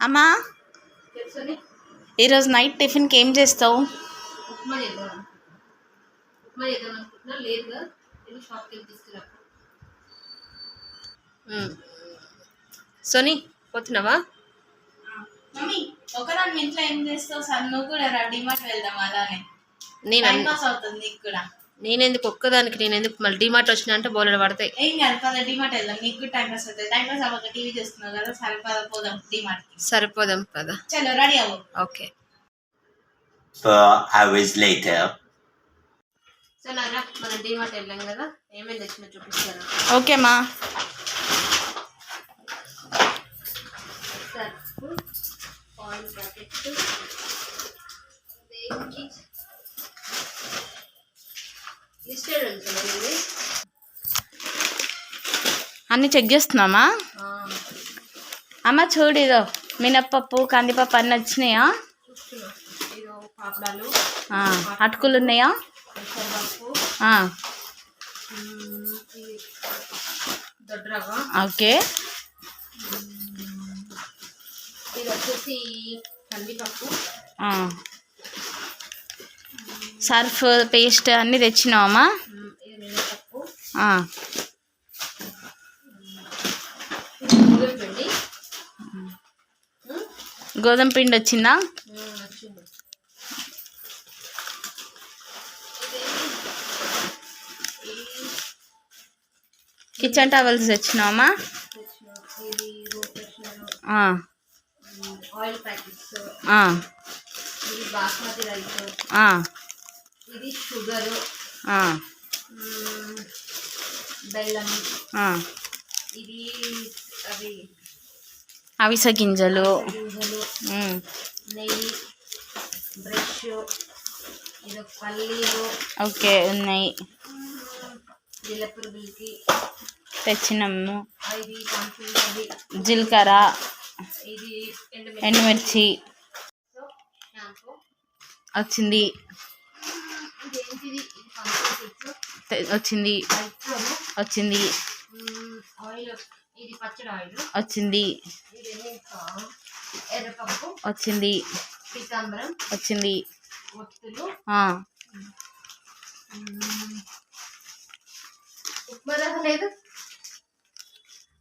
అమ్మా? ఈరోజు నైట్ టిఫిన్కి ఏం చేస్తావు? ఉప్మా చేద్దాం అనుకుంటున్నా. ఉప్మా చేద్దాం అనుకుంటున్నా. లేదుగా వెళ్ళి షాప్కి వెళ్ళి తీసుకురా. సోనీ పోతున్నావా? మమ్మీ ఒకదాని ఇంట్లో ఏం చేస్తావు? సార్ నువ్వు కూడా రా డిమార్ట్ వెళ్దాం అలానే. నేను అవుతుంది నీకు కూడా. నేనెందుకు ఒక్కదానికి నేను ఎందుకు మళ్ళీ డిమార్ట్ వచ్చిన అంటే బోలెడు పడతాయి. ఏం కాదు పద డిమార్ట్ వెళ్దాం. నీకు కూడా టైం పాస్ అవుతుంది. టైం పాస్ అవ్వక టీవీ చూస్తున్నావు కదా సరే పద పోదాం డిమార్ట్కి. సరిపోదాం చలో రెడీ అవ్వు. ఓకే. సో నాన్న మనం డిమార్ట్ వెళ్ళాం కదా. ఏమేమి తెచ్చినా చూపిస్తాను ఓకే మా. సర్ఫ్ ఆయిల్ ప్యాకెట్ అన్ని చెక్ చేస్తున్నామా? అమ్మ చూడు ఇదో మినప్పప్పు కందిపప్పు అన్నీ వచ్చినాయా? అటుకులు ఉన్నాయా? ఓకే. ఇది వచ్చేసి కందిపప్పు. సర్ఫ్ పేస్ట్ అన్నీ తెచ్చినావమ్మా? గోధుమ పిండి వచ్చిందా? కిచెన్ టవల్స్ తెచ్చినావమ్మా? ఆయిల్ ప్యాకెట్స్ బాస్మతి రైస్ ఇది షుగరు ఆ, బెల్లం. ఆ. ఇది అవి అవిసె గింజలు. నెయ్యి బ్రష్ ఇది పల్లీలు. ఓకే ఉన్నాయి. జీలపురుగులకి తెచ్చినాము. జీలకర్ర. ఎండుమిర్చి. వచ్చింది. వచ్చింది. వచ్చింది. వచ్చింది. వచ్చింది. వచ్చింది.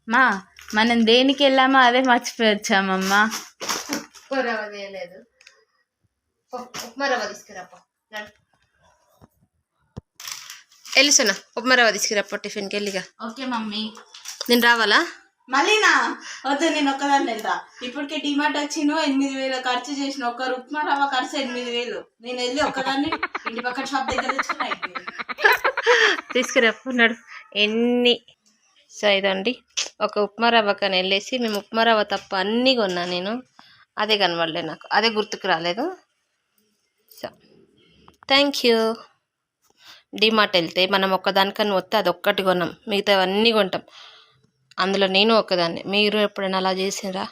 మా మనం దేనికి వెళ్ళామో అదే మర్చిపోయి వచ్చామమ్మా రవ్వ ఉప్మా రవ్వ తీసుకురాపో. వెళ్ళిసోనా ఉప్మా రవ్వ తీసుకురాపో టిఫిన్కి వెళ్ళిగా ఓకే మమ్మీ. నేను రావాలా? మళ్ళీనా? వద్దు నేను ఒక్కదాన్ని వెళ్తా. ఇప్పటికే డిమార్ట్ వచ్చిన ఎనిమిది వేలు ఖర్చు చేసిన ఒక్క ఉప్మా రవ్వ ఖర్చు ఎనిమిది వేలు. నేను వెళ్ళి ఒక్కదాన్ని ఇంటి పక్కన షాప్ దగ్గర. తీసుకురాకున్నాడు ఎన్ని? సో ఇదండి. ఒక ఉప్మా రవ్వ కానీ వెళ్ళేసి మేము ఉప్మా రవ్వ తప్ప అన్నీ కొన్నా నేను. అదే కనబడలేదు నాకు. అదే గుర్తుకు రాలేదు. సో థ్యాంక్ యూ డిమార్ట్ వెళ్తే మనం ఒక్కదానికని వస్తే అది ఒక్కటి కొన్నాం మిగతావన్నీ కొంటాం. అందులో నేను ఒక్కదాన్ని. మీరు ఎప్పుడైనా అలా చేసినరా